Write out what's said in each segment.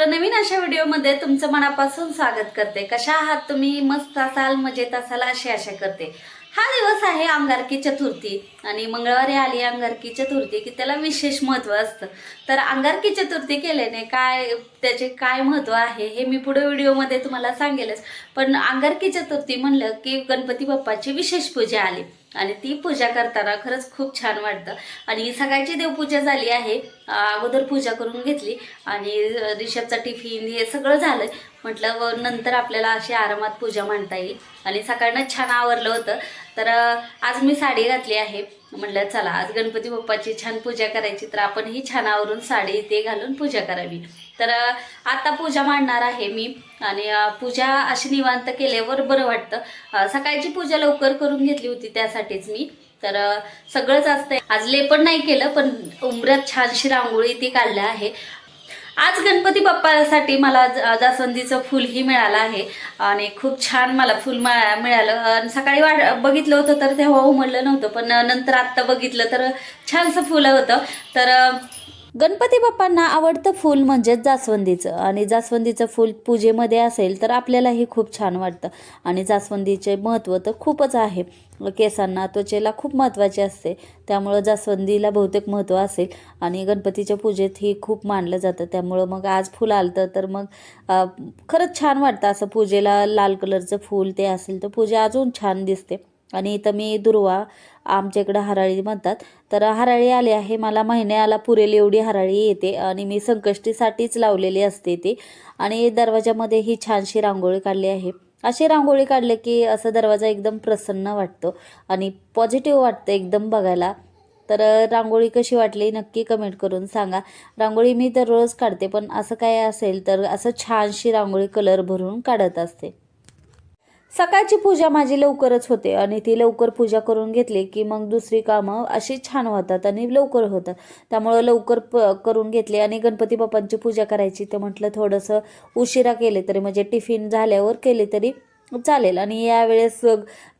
तर नवीन अशा व्हिडिओमध्ये तुमचं मनापासून स्वागत करते. कशा आहात तुम्ही? मस्त असाल मजेत असाल अशी आशा करते. हा दिवस आहे अंगारकी चतुर्थी आणि मंगळवारी आली अंगारकी चतुर्थी की त्याला विशेष महत्त्व असतं. तर अंगारकी चतुर्थी केल्याने काय त्याचे काय महत्त्व आहे हे मी पुढे व्हिडिओमध्ये तुम्हाला सांगेलच. पण अंगारकी चतुर्थी म्हणलं की गणपती बाप्पाची विशेष पूजा आली. आणि ती पूजा करताना खरंच खूप छान वाटतं. आणि सकाळची देवपूजा झाली आहे. अगोदर पूजा करून घेतली. आणि रिषभचा टिफिन हे सगळं झालं म्हटलं व नंतर आपल्याला अशी आरामात पूजा मांडता येईल. आणि सकाळनं छान आवरलं होतं. तर आज मी साडी घातली आहे. म्हटलं चला आज गणपती बाप्पाची छान पूजा करायची तर आपण ही छान आवरून साडी ते घालून पूजा करावी. तर आता पूजा मांडणार आहे मी आणि पूजा अशी निवांत केल्यावर बरं वाटतं. सकाळची पूजा लवकर करून घेतली होती त्यासाठीच मी. तर सगळंच असतंय. आज लेपण नाही केलं पण उंबऱ्यात छानशी रांगोळी ती काढल्या आहे. आज गणपती बाप्पासाठी मला जास्वंदीचं जास्वंदीचं फुलही मिळालं आहे. आणि खूप छान मला फुल मिळालं. आणि सकाळी वाट बघितलं होतं तर तेव्हा उमडलं नव्हतं. पण नंतर आत्ता बघितलं तर छानसं फुलं होतं. तर गणपती बाप्पांना आवडतं फूल म्हणजेच जास्वंदीचं. आणि जास्वंदीचं फूल पूजेमध्ये असेल तर आपल्यालाही खूप छान वाटतं. आणि जास्वंदीचे महत्त्व तर खूपच आहे. केसांना त्वचेला खूप महत्त्वाचे असते. त्यामुळं जास्वंदीला बहुतेक महत्त्व असेल. आणि गणपतीच्या पूजेत ही खूप मानलं जातं. त्यामुळं मग आज फुल आलं तर मग खरंच छान वाटतं. असं पूजेला लाल कलरचं फूल ते असेल तर पूजा अजून छान दिसते. आणि इथं मी दुर्वा आमच्या इकडं हराळी म्हणतात. तर हराळी आली आहे. मला महिन्याला पुरेल एवढी हराळी येते आणि मी संकष्टीसाठीच लावलेली असते ती. आणि दरवाजामध्ये ही छानशी रांगोळी काढली आहे. अशी रांगोळी काढले की असं दरवाजा एकदम प्रसन्न वाटतो आणि पॉझिटिव्ह वाटतं एकदम बघायला. तर रांगोळी कशी वाटली नक्की कमेंट करून सांगा. रांगोळी मी दररोज काढते पण असं काय असेल तर असं छानशी रांगोळी कलर भरून काढत असते. सकाळची पूजा माझी लवकरच होते आणि ती लवकर पूजा करून घेतली की मग दुसरी कामं अशी छान होतात आणि लवकर होतात. त्यामुळं लवकर प करून घेतली आणि गणपती बाप्पांची पूजा करायची ते म्हटलं थोडंसं उशिरा केले तरी म्हणजे टिफिन झाल्यावर केले तरी चालेल. आणि यावेळेस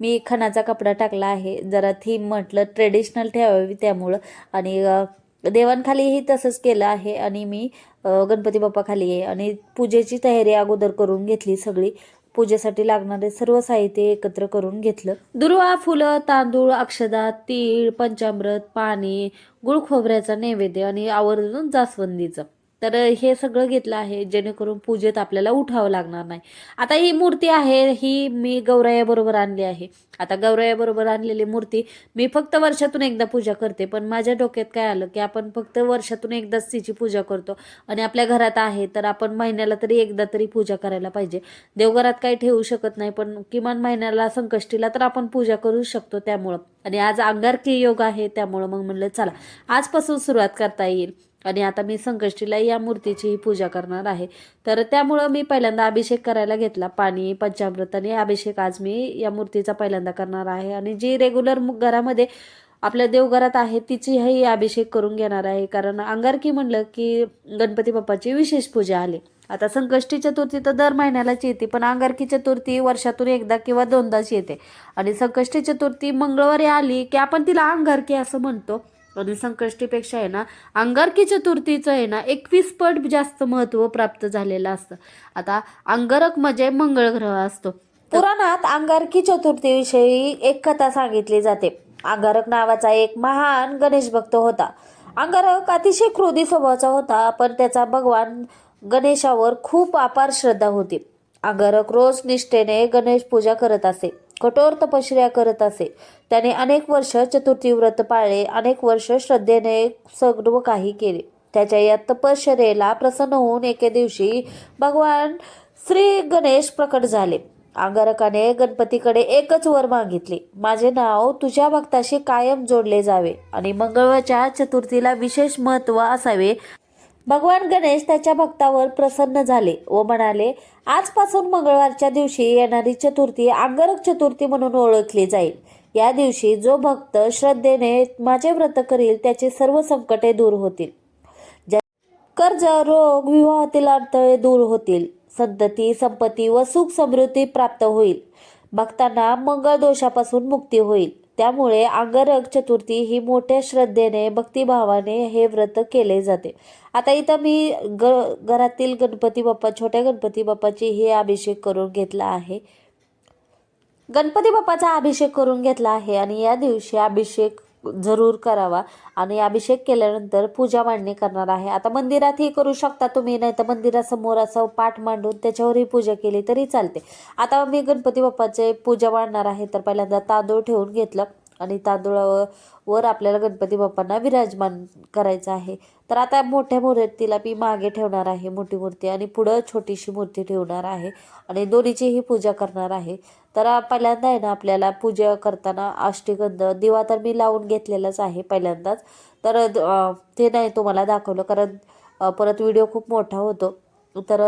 मी खणाचा कपडा टाकला आहे. जरा थीम म्हटलं ट्रेडिशनल ठेवावी त्यामुळं. आणि देवांखालीही तसंच केलं आहे आणि मी गणपती बाप्पाखाली आहे. आणि पूजेची तयारी अगोदर करून घेतली सगळी. पूजेसाठी लागणारे सर्व साहित्य एकत्र करून घेतलं. दुर्वा फुलं तांदूळ अक्षदा तीळ पंचामृत पाणी गुळ खोबऱ्याचा नैवेद्य आणि आवर्जून जास्वंदीचं. तर हे सगळं घेतलं आहे जेणेकरून पूजेत आपल्याला उठावं लागणार नाही. आता ही मूर्ती आहे ही मी गौरायाबरोबर आणली आहे. आता गौरायाबरोबर आणलेली मूर्ती मी फक्त वर्षातून एकदा पूजा करते पण माझ्या डोक्यात काय आलं की आपण फक्त वर्षातून एकदाच तिची पूजा करतो. आणि आपल्या घरात आहे तर आपण महिन्याला तरी एकदा तरी पूजा करायला पाहिजे. देवघरात काही ठेवू शकत नाही पण किमान महिन्याला संकष्टीला तर आपण पूजा करू शकतो त्यामुळं. आणि आज अंगारकी योग आहे त्यामुळं मग म्हणलं चला आजपासून सुरुवात करता येईल. आणि आता मी संकष्टीला या मूर्तीचीही पूजा करणार आहे. तर त्यामुळं मी पहिल्यांदा अभिषेक करायला घेतला. पाणी पंचामृत आणि अभिषेक आज मी या मूर्तीचा पहिल्यांदा करणार आहे. आणि जी रेग्युलर घरामध्ये आपल्या देवघरात आहे तिचीही अभिषेक करून घेणार आहे. कारण अंगारकी म्हणलं की गणपती बाप्पाची विशेष पूजा आली. आता संकष्टी चतुर्थी तर दर महिन्यालाच येते पण अंगारकी चतुर्थी वर्षातून एकदा किंवा दोनदाच येते. आणि संकष्टी चतुर्थी मंगळवारी आली की आपण तिला अंगारकी असं म्हणतो. आणि संकष्टीपेक्षा आहे ना अंगारकी चतुर्थीचं आहे ना एकवीस पट जास्त महत्त्व प्राप्त झालेलं असतं. आता अंगारक म्हणजे मंगळ ग्रह असतो. पुराणात अंगारकी चतुर्थीविषयी एक कथा सांगितली जाते. अंगारक नावाचा एक महान गणेश भक्त होता. अंगारक अतिशय क्रोधी स्वभावाचा होता पण त्याचा भगवान गणेशावर खूप अपार श्रद्धा होती. अंगारक रोज निष्ठेने गणेश पूजा करत असे. कठोर तपश्चर्या करत असे. त्याने अनेक वर्ष चतुर्थी व्रत पाळले अनेक वर्ष श्रद्धेने सर्व काही केले. त्याच्या या तपश्चर्येला प्रसन्न होऊन एके दिवशी भगवान श्री गणेश प्रकट झाले. अंगारकाने गणपतीकडे एकच वर मागितले. माझे नाव तुझ्या भक्ताशी कायम जोडले जावे आणि मंगळवारच्या चतुर्थीला विशेष महत्त्व असावे भगवान गणेश त्याच्या भक्तावर प्रसन्न झाले व म्हणाले आजपासून मंगळवारच्या दिवशी येणारी चतुर्थी अंगरक चतुर्थी म्हणून ओळखली जाईल. या दिवशी जो भक्त श्रद्धेने माझे व्रत करील त्याचे सर्व संकटे दूर होतील. ज्या- कर्ज रोग विवाहातील अडथळे दूर होतील. संतती संपत्ती व सुख समृद्धी प्राप्त होईल. भक्तांना मंगळ दोषापासून मुक्ती होईल. त्यामुळे अंगरग चतुर्थी ही मोठ्या श्रद्धेने भक्तिभावाने हे व्रत केले जाते. आता इथं मी ग घरातील गणपती बाप्पा छोट्या गणपती बाप्पाची हे अभिषेक करून घेतला आहे. गणपती बाप्पाचा अभिषेक करून घेतला आहे आणि या दिवशी अभिषेक जरूर करावा. आणि अभिषेक केल्यानंतर पूजा मांडणी करणार आहे. आता मंदिरातही करू शकता तुम्ही नाही तर मंदिरासमोर असं पाठ मांडून त्याच्यावरही पूजा केली तरी चालते. आता मी गणपती बाप्पाचे पूजा मांडणार आहे तर पहिल्यांदा तांदूळ ठेवून घेतलं. आणि तांदूळावर वर आपल्याला गणपती बाप्पांना विराजमान करायचं आहे. तर आता मोठ्या मूर्तीला मी मागे ठेवणार आहे मोठी मूर्ती आणि पुढं छोटीशी मूर्ती ठेवणार आहे आणि दोन्हीचीही पूजा करणार आहे. तर पहिल्यांदा आहे ना आपल्याला पूजा करताना अष्टगंध दिवा तर मी लावून घेतलेलाच आहे पहिल्यांदाच. तर ते नाही तुम्हाला दाखवलं कारण परत व्हिडिओ खूप मोठा होतो. तर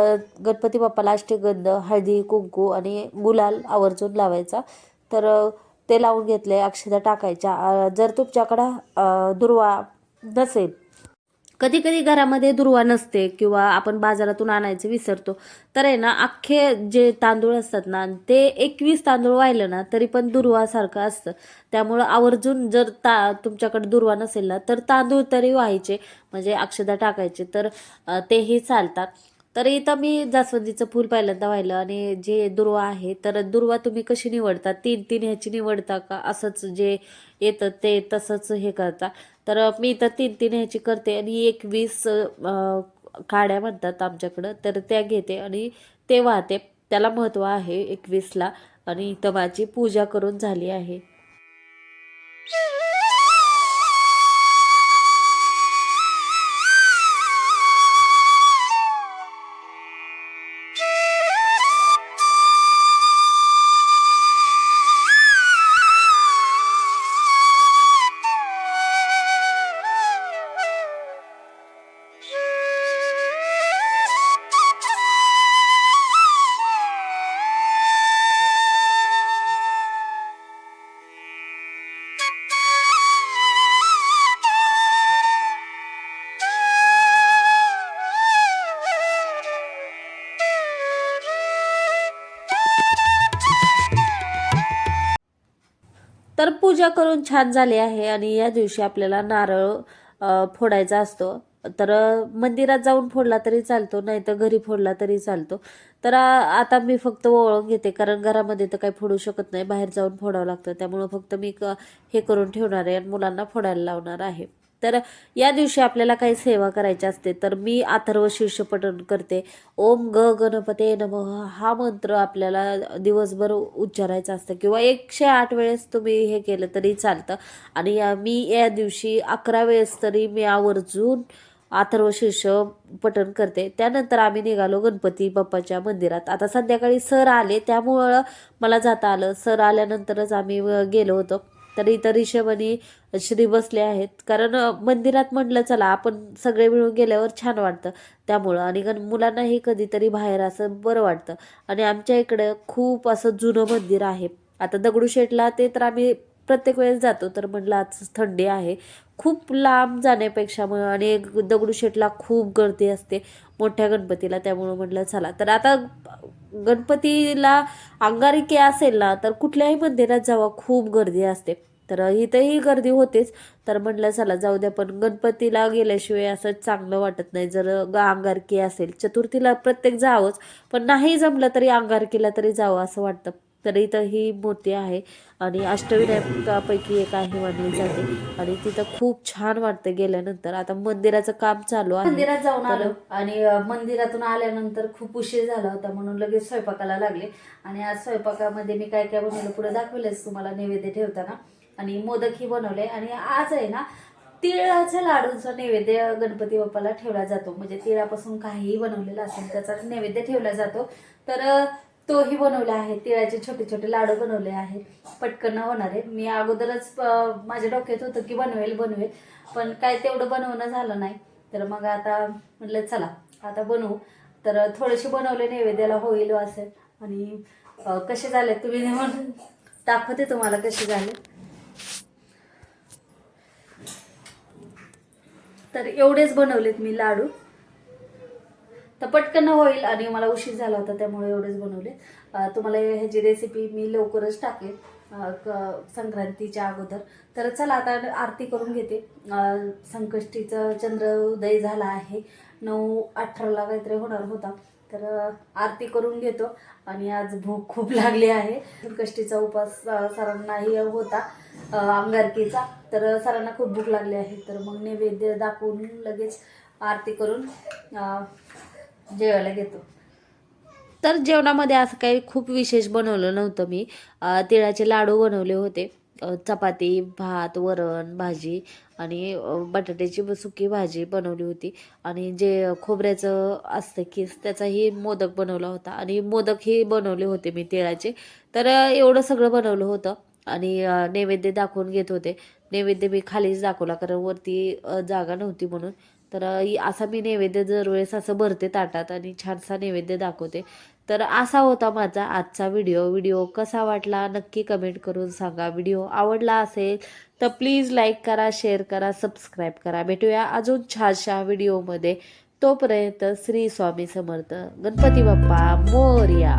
गणपती बाप्पाला अष्टगंध हळदी कुंकू आणि गुलाल आवर्जून लावायचा. तर ते लावून घेतले अक्षता टाकायच्या. जर तुमच्याकडं दुर्वा नसेल. कधी कधी घरामध्ये दुर्वा नसते किंवा आपण बाजारातून आणायचं विसरतो तर आहे ना अख्खे जे तांदूळ असतात ना ते एकवीस तांदूळ वाहिलं ना तरी पण दुर्वासारखं असतं. त्यामुळं आवर्जून जर ता तुमच्याकडे दुर्वा नसेल ना तर तांदूळ तरी व्हायचे म्हणजे अक्षदा टाकायचे तर तेही चालतात. तर इथं मी जास्वंदीचं फूल पहिल्यांदा वाहिलं आणि जे दुर्वा आहे तर दुर्वा तुम्ही कशी निवडता? तीन तीन ह्याची निवडता का? असंच जे येतं ते तसंच हे करता. तर मी इथं तीन तीन ह्याची करते आणि एकवीस वीस काड्या म्हणतात आमच्याकडं तर त्या घेते आणि ते वाहते. त्याला महत्त्व आहे एकवीसला आणि इथं माझी पूजा करून झाली आहे. तर पूजा करून छान झाली आहे आणि या दिवशी आपल्याला नारळ फोडायचा असतो. तर मंदिरात जाऊन फोडला तरी चालतो नाही तर घरी फोडला तरी चालतो. तर आता मी फक्त ओळख घेते कारण घरामध्ये तर काही फोडू शकत नाही बाहेर जाऊन फोडावं लागतं. त्यामुळं फक्त मी क- हे करून ठेवणार आहे आणि मुलांना फोडायला लावणार आहे. तर या दिवशी आपल्याला काही सेवा करायची असते तर मी अथर्व शीर्ष पठण करते. ओम ग गणपते नमः हा मंत्र आपल्याला दिवसभर उच्चारायचा असतं. किंवा एकशे आठ वेळेस तुम्ही हे केलं तरी चालतं. आणि या- मी या दिवशी अकरा वेळेस तरी मी आवर्जून अथर्व शीर्ष पठण करते. त्यानंतर आम्ही निघालो गणपती बाप्पाच्या मंदिरात. आता संध्याकाळी सर आले त्यामुळं मला जाता आलं. सर आल्यानंतरच आम्ही गेलो होतो. तर इतर हिशेबानी श्री बसले आहेत. कारण मंदिरात म्हटलं चला आपण सगळे मिळून गेल्यावर छान वाटतं. त्यामुळं आणि गण मुलांनाही कधीतरी बाहेर असं बरं वाटतं. आणि आमच्या इकडं खूप असं जुनं मंदिर आहे. आता दगडूशेठला ते तर आम्ही प्रत्येक वेळेस जातो तर म्हटलं आज थंडी आहे. खूप लांब जाण्यापेक्षा मग आणि दगडूशेठला खूप गर्दी असते मोठ्या गणपतीला त्यामुळं म्हटलं चला. तर आता गणपतीला अंगारिके असेल ना तर कुठल्याही मंदिरात जावा खूप गर्दी असते. तर इथंही गर्दी होतेच तर म्हटलं चला जाऊ द्या. पण गणपतीला गेल्याशिवाय असं चांगलं वाटत नाही. जर ग अंगारकी असेल चतुर्थीला प्रत्येक जावंच पण नाही जमलं तरी अंगारकीला तरी जावं असं वाटतं. तर इथं ही मूर्ती आहे. आणि अष्टविनायकापैकी एक आहे मानली जाते. आणि तिथं खूप छान वाटतं गेल्यानंतर. आता मंदिराचं काम चालू आहे. मंदिरात जाऊन आलो. आणि मंदिरातून आल्यानंतर खूप उशीर झाला होता म्हणून लगेच स्वयंपाकाला लागले. आणि आज स्वयंपाकामध्ये मी काय काय बनवलं पुढे दाखवलेच तुम्हाला नैवेद्य ठेवताना. आणि मोदकही बनवले. आणि आज आहे ना तिळाच्या लाडूचा नैवेद्य गणपती बाप्पाला ठेवला जातो. म्हणजे तिळापासून काहीही बनवलेलं असेल त्याचा नैवेद्य ठेवला जातो. तर तोही बनवला आहे तिळाचे छोटे छोटे लाडू बनवले आहेत. पटकन होणार आहे. मी अगोदरच माझ्या डोक्यात होतं की बनवेल बनवेल. पण काय तेवढं बनवणं झालं नाही. तर मग आता म्हटलं चला आता बनवू. तर थोडेसे बनवले नैवेद्याला होईल असेल. आणि कसे झाले तुम्ही म्हणून दाखवते तुम्हाला कसे झाले. तर एवढेच बनवलेत मी लाडू. तर पटकन होईल आणि मला उशीर झाला होता त्यामुळे एवढेच बनवले. तुम्हाला ह्याची रेसिपी मी लवकरच टाकेन क- संक्रांतीच्या अगोदर. तर चला आता आरती करून घेते. संकष्टीचं चंद्र उदय झाला आहे. नऊ अठराला काहीतरी होणार होता. तर आरती करून घेतो. आणि आज भूक खूप लागली आहे. संकष्टीचा उपास सरांनाही होता अंगारकीचा. तर सरांना खूप भूक लागली आहे. तर मग नैवेद्य दाखवून लगेच आरती करून जेवायला घेतो. तर जेवणामध्ये असं काही खूप विशेष बनवलं नव्हतं मी. तिळाचे लाडू बनवले होते. चपाती भात वरण भाजी आणि बटाट्याची सुकी भाजी बनवली होती. आणि जे खोबऱ्याचं असतं की त्याचाही मोदक बनवला होता. आणि मोदकही बनवले होते मी तिळाचे. तर एवढं सगळं बनवलं होतं. आणि नैवेद्य दाखवून घेत होते. नैवेद्य मी खालीच दाखवला कारण वरती जागा नव्हती म्हणून. तर असा मी नैवेद्य दरवेळेस असं भरते ताटात आणि छानसा नैवेद्य दाखवते तर असा होता माझा आजचा व्हिडिओ. व्हिडिओ कसा वाटला नक्की कमेंट करून सांगा. व्हिडिओ आवडला असेल तर प्लीज लाईक करा शेअर करा सबस्क्राईब करा. भेटूया अजून छानशा व्हिडिओमध्ये. तोपर्यंत श्री स्वामी समर्थ. गणपती बाप्पा मोर्या.